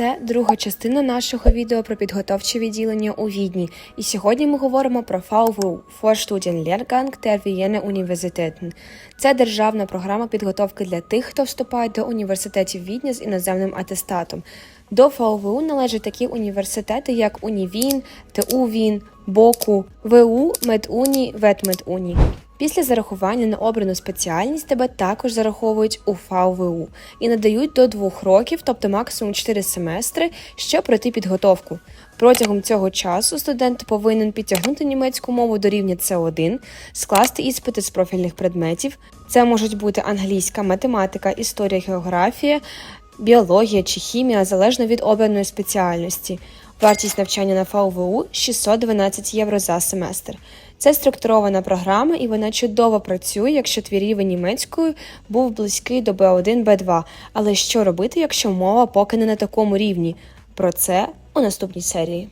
Це друга частина нашого відео про підготовче відділення у Відні. І сьогодні ми говоримо про VWU – Vorstudienlehrgang der Wiener Universitäten. Це державна програма підготовки для тих, хто вступає до університетів Відня з іноземним атестатом. До ВВУ належать такі університети, як Унівін, ТУ Він, БОКУ, ВУ, Медуні, Ветмедуні. Після зарахування на обрану спеціальність тебе також зараховують у ФАУВУ і надають до двох років, тобто максимум 4 семестри, щоб пройти підготовку. Протягом цього часу студент повинен підтягнути німецьку мову до рівня С1, скласти іспити з профільних предметів. Це можуть бути англійська, математика, історія, географія, біологія чи хімія залежно від обраної спеціальності. Вартість навчання на ФАУВУ 612 євро за семестр. Це структурована програма, і вона чудово працює, якщо твій рівень німецькою був близький до B1, B2. Але що робити, якщо мова поки не на такому рівні? Про це у наступній серії.